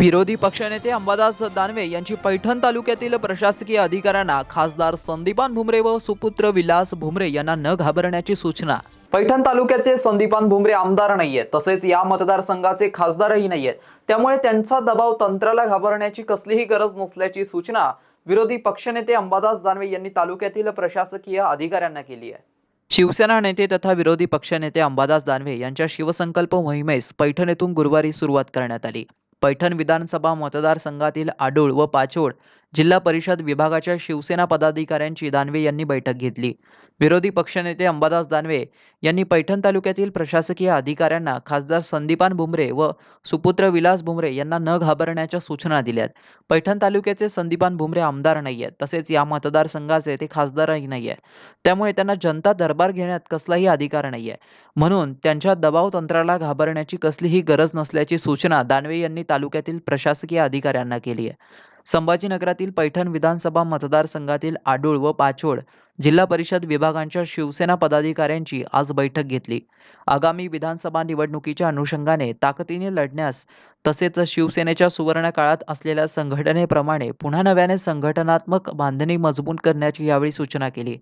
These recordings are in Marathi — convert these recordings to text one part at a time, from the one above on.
विरोधी पक्षनेते अंबादास दानवे यांची पैठण तालुक्यातील प्रशासकीय अधिकाऱ्यांना खासदार संदीपान भुमरे व सुपुत्र विलास भुमरे यांना न घाबरण्याची सूचना. पैठण तालुक्याचे संदीपान भुमरे आमदार नाहीयेत तसेच या मतदारसंघाचे खासदारही नाहीयेत. त्यामुळे त्यांचा दबाव तंत्राला घाबरण्याची कसलीही गरज नसल्याची सूचना विरोधी पक्षनेते अंबादास दानवे यांनी तालुक्यातील प्रशासकीय अधिकाऱ्यांना केली आहे. शिवसेना नेते तथा विरोधी पक्षनेते अंबादास दानवे यांच्या शिवसंकल्प मोहिमेस पैठण येथून गुरुवारी सुरुवात करण्यात आली. पैठण विधानसभा मतदारसंघातील आडूळ व पाचोड जिल्हा परिषद विभागाच्या शिवसेना पदाधिकाऱ्यांची दानवे यांनी बैठक घेतली. विरोधी पक्षनेते अंबादास दानवे यांनी पैठण तालुक्यातील प्रशासकीय अधिकाऱ्यांना खासदार संदीपान भुमरे व सुपुत्र विलास भुमरे यांना न घाबरण्याच्या सूचना दिल्यात. पैठण तालुक्याचे संदीपान भुमरे आमदार नाही आहेत तसेच या मतदारसंघाचे ते खासदारही नाही आहे त्यामुळे त्यांना जनता दरबार घेण्यात कसलाही अधिकार नाही आहे म्हणून त्यांच्या दबाव तंत्राला घाबरण्याची कसलीही गरज नसल्याची सूचना दानवे यांनी तालुक्यातील प्रशासकीय अधिकाऱ्यांना केली आहे संभाजीनगरातील पैठण विधानसभा मतदारसंघातील आडूळ व पाचोड जिल्हा परिषद विभागांच्या शिवसेना पदाधिकाऱ्यांची आज बैठक घेतली. आगामी विधानसभा निवडणुकीच्या अनुषंगाने ताकदीने लढण्यास तसेच शिवसेनेच्या सुवर्ण काळात असलेल्या संघटनेप्रमाणे पुन्हा नव्याने संघटनात्मक बांधणी मजबूत करण्याची यावेळी सूचना केली.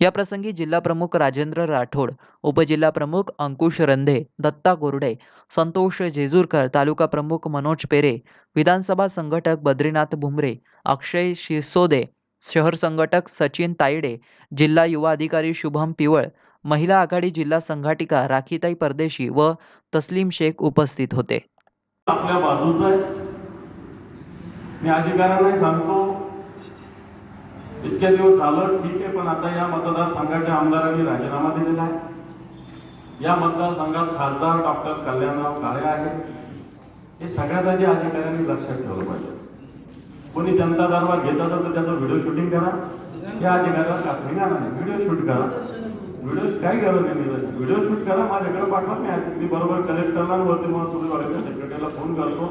याप्रसंगी जिल्हाप्रमुख राजेंद्र राठोड उपजिल्हाप्रमुख अंकुश रंधे दत्ता गोरडे संतोष जेजूरकर तालुका प्रमुख मनोज पेरे विधानसभा संघटक बद्रीनाथ भुमरे अक्षय शिरसोदे शहर संघटक सचिन तायडे जिल्हा युवा अधिकारी शुभम पिवळ महिला आघाडी जिल्हा संघाटिका राखीताई परदेशी व तस्लीम शेख उपस्थित होते. आपल्या बाजूचा आहे. मी अधिकाऱ्यांना सांगतो इतक्या दिवस झालं ठीक आहे पण आता या मतदारसंघाच्या आमदारांनी राजीनामा दिलेला आहे. या मतदारसंघात खासदार डॉक्टर कल्याणराव काळे आहेत. हे सगळ्यात आधी अधिकाऱ्यांनी लक्षात ठेवलं पाहिजे. कोणी जनता दरबार घेत असेल तर त्याचं व्हिडिओ शूटिंग करा. या अधिकाऱ्याला कात्री आणा नाही? व्हिडिओ शूट करा. व्हिडिओ काय गरज नाही व्हिडिओ शूट करा माझ्याकडे पाठवा मी मी बरोबर कलेक्टरला आणि वरती महसूल सेक्रेटरीला फोन करतो.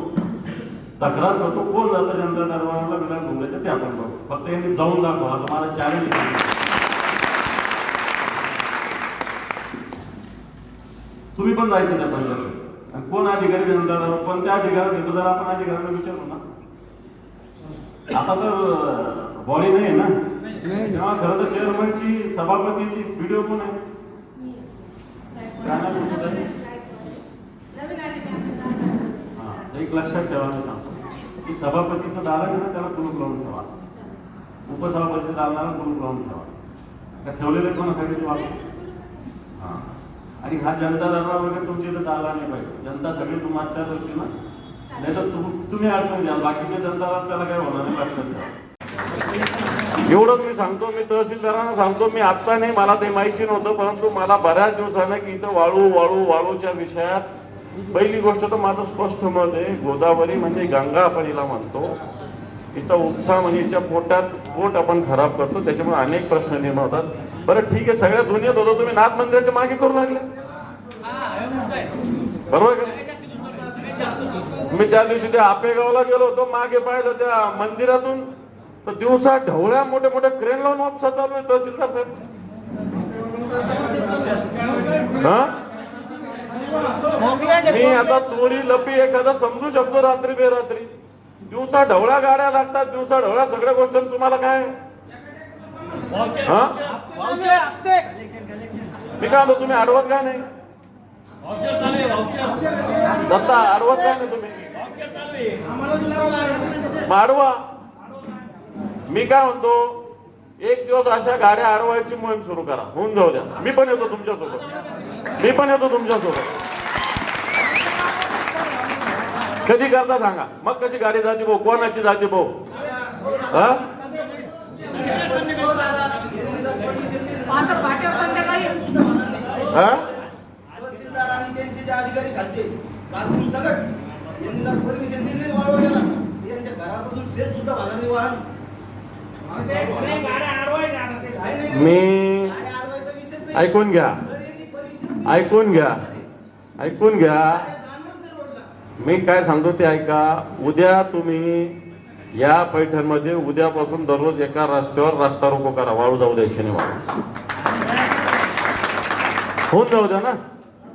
तक्रार करतो. कोण जातं जनता दरबाराला? विलास बोलायचं ते आपण बघतो. फक्त यांनी जाऊन दाखवा. आता मला चॅलेंज तुम्ही पण जायचं त्या पंचायत कोण अधिकारी दरबार पण त्या अधिकारी घेतो जर आपण अधिकाऱ्यांना विचारू ना. आता तर बॉडी नाही ना? तेव्हा खरं तर चेअरमनची सभापतीची व्हिडिओ कोण आहे? हा, एक लक्षात ठेवा. की सभापतीचं दालन ना त्याला कुलूप लावून ठेवा. उपसभापती दालनाला कोण लावून ठेवा? का ठेवलेले कोणासाठी तुम्हाला हा. आणि हा जनता दरबार वगैरे तुमच्या इथं चालला नाही पाहिजे. जनता सगळी तुमच्या दृष्टीनं नाही तर तुम्ही अडचण द्याल बाकीच्या जनताला त्याला काय होणार नाही? लक्षात द्या एवढंच मी सांगतो मी तहसीलदारांना सांगतो मी आत्ता नाही मला ते माहिती नव्हतं परंतु मला बऱ्याच दिवसानं की इथं वाळू वाळू वाळूच्या विषयात पहिली गोष्ट तर माझं स्पष्ट मत आहे गोदावरी म्हणजे गंगा आपण हिला म्हणतो. हिचा उपसा म्हणजे हिच्या पोटात पोट आपण खराब करतो त्याच्यामुळे अनेक प्रश्न निर्माण होतात. बरं ठीक आहे सगळ्या दुनियेत होतं तुम्ही नाथ मंदिराच्या मागे करू लागले. बरोबर का? मी त्या दिवशी त्या आपेगावला गेलो होतो मागे पाहिलं त्या मंदिरातून तर दिवसा ढवळ्या मोठ्या मोठ्या क्रेन लावून वापसा चालू आहे तहसीलदार साहेब. हा? मी आता चोरी लपी एखादा समजू शकतो रात्री बेरात्री. दिवसा ढवळ्या गाड्या लागतात दिवसा ढवळ्या सगळ्या गोष्टी. तुम्हाला काय? हा? मी काय तुम्ही अडवत काय नाही? दत्ता अडवत काय नाही तुम्ही? मग अडवा मी काय म्हणतो एक दिवस अशा गाड्या अडवायची मोहीम सुरू करा. होऊन जाऊ द्या. मी पण येतो तुमच्यासोबत. मी पण येतो तुमच्यासोबत. कधी करता सांगा? मग कशी गाडी जाते भाऊ? कोणाची जाते भाऊ? हा? हा. मी. ऐकून घ्या. ऐकून घ्या. ऐकून घ्या गाड्या जाणार नाही रोडला. मी काय सांगतो ते ऐका. उद्या तुम्ही या पैठणमध्ये उद्यापासून दररोज एका रस्त्यावर रस्ता रोको करा. वाळू जाऊ द्यायचे नाही वाळू. होऊन जाऊ द्या ना.